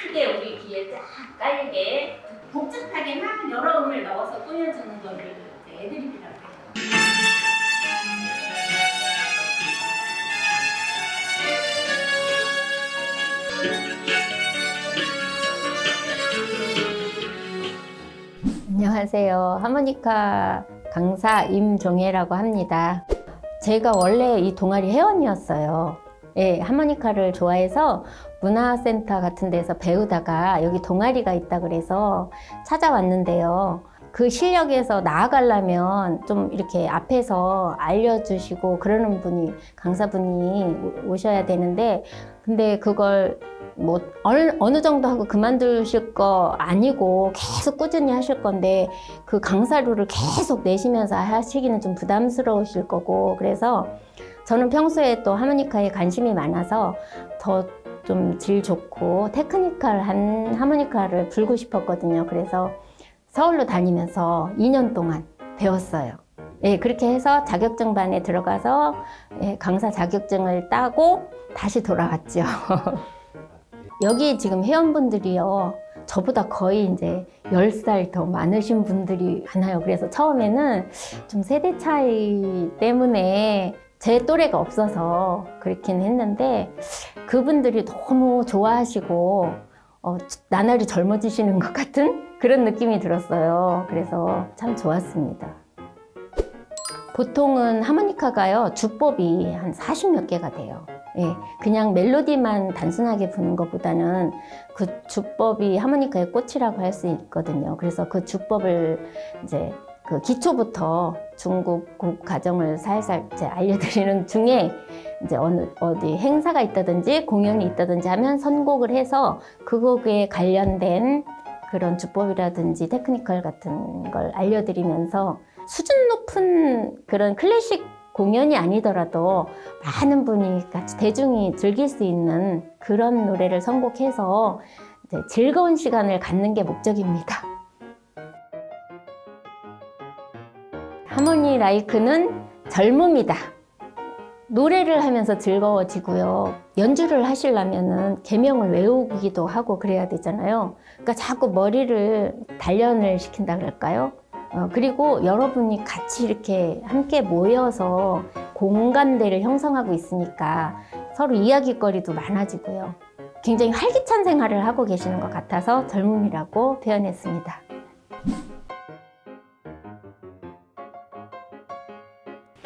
크게 우리 귀에 쫙 깔리게 복잡하게 막 여러 음을 넣어서 꾸며주는 거를 애드립이라고 해요. 안녕하세요. 하모니카 강사 임종혜라고 합니다. 제가 원래 이 동아리 회원이었어요. 예, 하모니카를 좋아해서 문화센터 같은 데서 배우다가 여기 동아리가 있다 그래서 찾아왔는데요. 그 실력에서 나아가려면 좀 이렇게 앞에서 알려주시고 그러는 분이 강사분이 오- 오셔야 되는데 근데 그걸 뭐 어느, 어느 정도 하고 그만두실 거 아니고 계속 꾸준히 하실 건데 그 강사료를 계속 내시면서 하시기는 좀 부담스러우실 거고 그래서 저는 평소에 또 하모니카에 관심이 많아서 더 좀 질 좋고 테크니컬한 하모니카를 불고 싶었거든요. 그래서 서울로 다니면서 2년 동안 배웠어요. 예, 그렇게 해서 자격증 반에 들어가서 예, 강사 자격증을 따고 다시 돌아왔죠. 여기 지금 회원분들이요. 저보다 거의 이제 10살 더 많으신 분들이 많아요. 그래서 처음에는 좀 세대 차이 때문에 제 또래가 없어서 그렇긴 했는데 그분들이 너무 좋아하시고 어, 나날이 젊어지시는 것 같은 그런 느낌이 들었어요. 그래서 참 좋았습니다. 보통은 하모니카가요, 주법이 한 40 몇 개가 돼요. 예, 그냥 멜로디만 단순하게 부는 것보다는 그 주법이 하모니카의 꽃이라고 할 수 있거든요. 그래서 그 주법을 이제 그 기초부터 중국 곡 과정을 살살 알려드리는 중에 이제 어느 어디 행사가 있다든지 공연이 있다든지 하면 선곡을 해서 그 곡에 관련된 그런 주법이라든지 테크니컬 같은 걸 알려드리면서 수준 높은 그런 클래식 공연이 아니더라도 많은 분이 같이 대중이 즐길 수 있는 그런 노래를 선곡해서 즐거운 시간을 갖는 게 목적입니다. 하모니 라이크는 젊음이다. 노래를 하면서 즐거워지고요. 연주를 하시려면은 개명을 외우기도 하고 그래야 되잖아요. 그러니까 자꾸 머리를 단련을 시킨다 그럴까요? 어, 그리고 여러분이 같이 이렇게 함께 모여서 공감대를 형성하고 있으니까 서로 이야기거리도 많아지고요. 굉장히 활기찬 생활을 하고 계시는 것 같아서 젊음이라고 표현했습니다.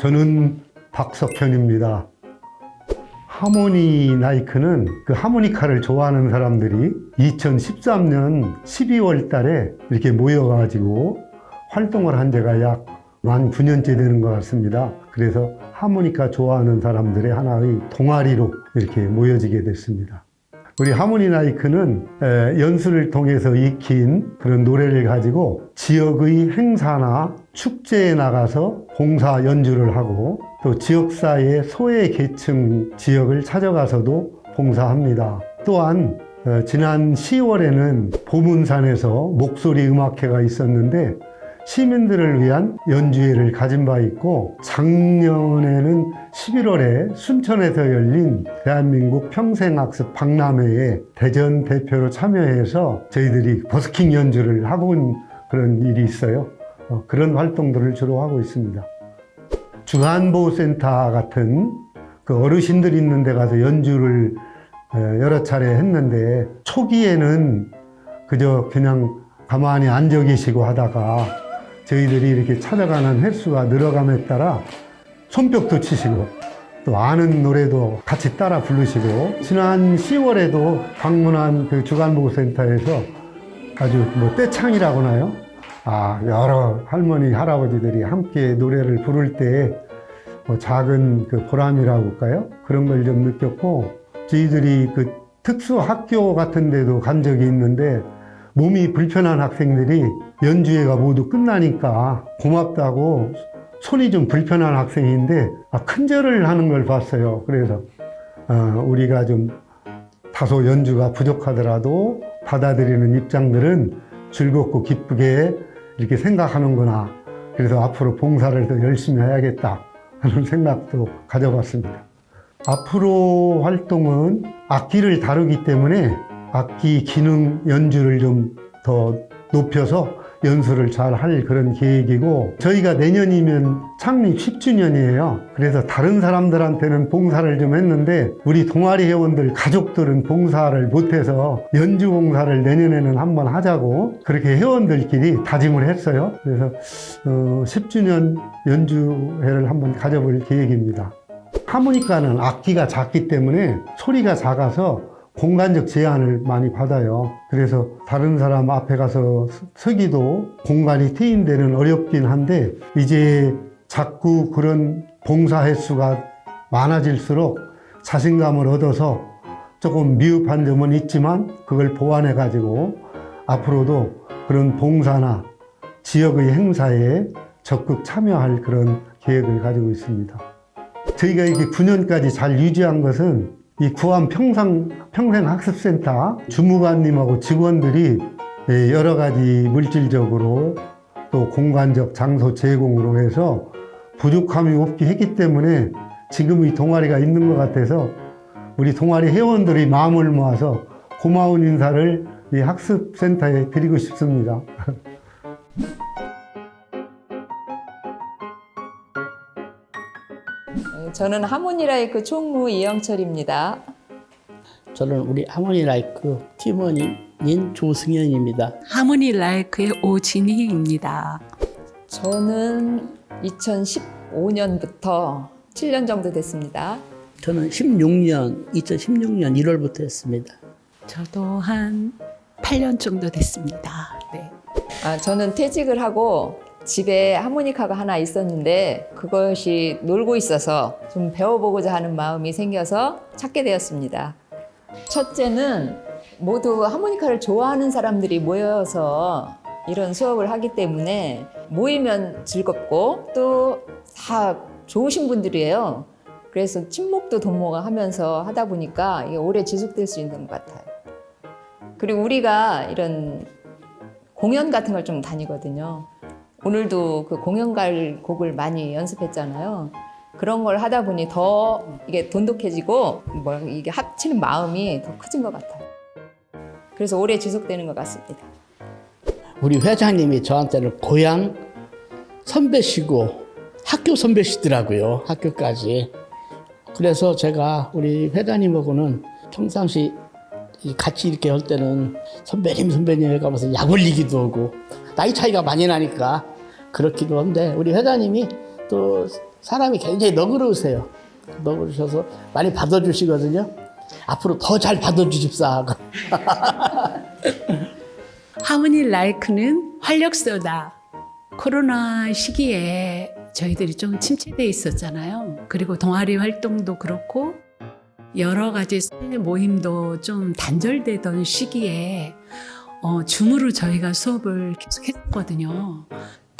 저는 박석현입니다. 하모니 나이크는 그 하모니카를 좋아하는 사람들이 2013년 12월 달에 이렇게 모여가지고 활동을 한 지가 약 만 9년째 되는 것 같습니다. 그래서 하모니카 좋아하는 사람들의 하나의 동아리로 이렇게 모여지게 됐습니다. 우리 하모니 나이크는 에, 연수를 통해서 익힌 그런 노래를 가지고 지역의 행사나 축제에 나가서 봉사 연주를 하고 또 지역사회 소외 계층 지역을 찾아가서도 봉사합니다. 또한 어, 지난 10월에는 보문산에서 목소리 음악회가 있었는데 시민들을 위한 연주회를 가진 바 있고 작년에는 11월에 순천에서 열린 대한민국 평생학습 박람회에 대전 대표로 참여해서 저희들이 버스킹 연주를 하고 온 그런 일이 있어요. 어, 그런 활동들을 주로 하고 있습니다. 중안보호센터 같은 그 어르신들 있는 데 가서 연주를 에, 여러 차례 했는데 초기에는 그저 그냥 가만히 앉아 계시고 하다가 저희들이 이렇게 찾아가는 횟수가 늘어감에 따라 손뼉도 치시고 또 아는 노래도 같이 따라 부르시고 지난 10월에도 방문한 그 주간보호센터에서 아주 뭐 떼창이라고 하나요? 아 여러 할머니 할아버지들이 함께 노래를 부를 때 뭐 작은 그 보람이라고 할까요? 그런 걸 좀 느꼈고 저희들이 그 특수 학교 같은 데도 간 적이 있는데 몸이 불편한 학생들이 연주회가 모두 끝나니까 고맙다고 손이 좀 불편한 학생인데 아, 큰절을 하는 걸 봤어요. 그래서 어, 우리가 좀 다소 연주가 부족하더라도 받아들이는 입장들은 즐겁고 기쁘게 이렇게 생각하는구나. 그래서 앞으로 봉사를 더 열심히 해야겠다 하는 생각도 가져봤습니다. 앞으로 활동은 악기를 다루기 때문에 악기 기능 연주를 좀 더 높여서 연수를 잘 할 그런 계획이고 저희가 내년이면 창립 10주년이에요. 그래서 다른 사람들한테는 봉사를 좀 했는데 우리 동아리 회원들 가족들은 봉사를 못해서 연주 봉사를 내년에는 한번 하자고 그렇게 회원들끼리 다짐을 했어요. 그래서 어, 10주년 연주회를 한번 가져볼 계획입니다. 하모니카는 악기가 작기 때문에 소리가 작아서 공간적 제한을 많이 받아요. 그래서 다른 사람 앞에 가서 서- 서기도 공간이 트인 데는 어렵긴 한데 이제 자꾸 그런 봉사 횟수가 많아질수록 자신감을 얻어서 조금 미흡한 점은 있지만 그걸 보완해 가지고 앞으로도 그런 봉사나 지역의 행사에 적극 참여할 그런 계획을 가지고 있습니다. 저희가 이렇게 9년까지 잘 유지한 것은 이 구암 평상, 평생학습센터 주무관님하고 직원들이 예, 여러 가지 물질적으로 또 공간적 장소 제공으로 해서 부족함이 없게 했기 때문에 지금 이 동아리가 있는 것 같아서 우리 동아리 회원들의 마음을 모아서 고마운 인사를 이 학습센터에 드리고 싶습니다. 저는 하모니라이크 총무 이영철입니다. 저는 우리 하모니 라이크 팀원인 조승현입니다. 하모니 라이크의 오진희입니다. 저는 2015년부터 7년 정도 됐습니다. 저는 16년, 2016년 1월부터 했습니다. 저도 한 8년 정도 됐습니다. 네. 아, 저는 퇴직을 하고 집에 하모니카가 하나 있었는데 그것이 놀고 있어서 좀 배워보고자 하는 마음이 생겨서 찾게 되었습니다. 첫째는 모두 하모니카를 좋아하는 사람들이 모여서 이런 수업을 하기 때문에 모이면 즐겁고 또 다 좋으신 분들이에요. 그래서 친목도 동모가 하면서 하다 보니까 이게 오래 지속될 수 있는 것 같아요. 그리고 우리가 이런 공연 같은 걸 좀 다니거든요. 오늘도 그 공연 갈 곡을 많이 연습했잖아요. 그런 걸 하다 보니 더 이게 돈독해지고 뭐 이게 합치는 마음이 더 커진 것 같아요. 그래서 오래 지속되는 것 같습니다. 우리 회장님이 저한테는 고향 선배시고 학교 선배시더라고요. 학교까지. 그래서 제가 우리 회장님하고는 평상시 이 같이 이렇게 할 때는 선배님 선배님 해가면서 약 올리기도 하고 나이 차이가 많이 나니까 그렇기도 한데 우리 회장님이 또 사람이 굉장히 너그러우세요. 너그러셔서 많이 받아주시거든요. 앞으로 더 잘 받아주십사. 하모니 라이크는 활력소다. 코로나 시기에 저희들이 좀 침체돼 있었잖아요. 그리고 동아리 활동도 그렇고 여러 가지 모임도 좀 단절되던 시기에 어, 줌으로 저희가 수업을 계속 했거든요.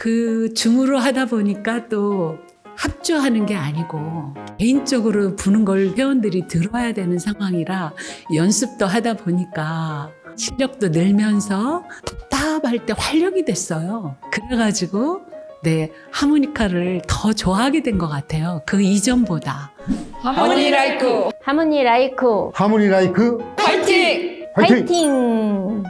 그 줌으로 하다 보니까 또 합주하는 게 아니고 개인적으로 부는 걸 회원들이 들어야 되는 상황이라 연습도 하다 보니까 실력도 늘면서 답답할 때 활력이 됐어요. 그래가지고 네 하모니카를 더 좋아하게 된 것 같아요. 그 이전보다. 하모니 라이크 하모니 라이크 하모니 라이크 화이팅! 화이팅! 화이팅!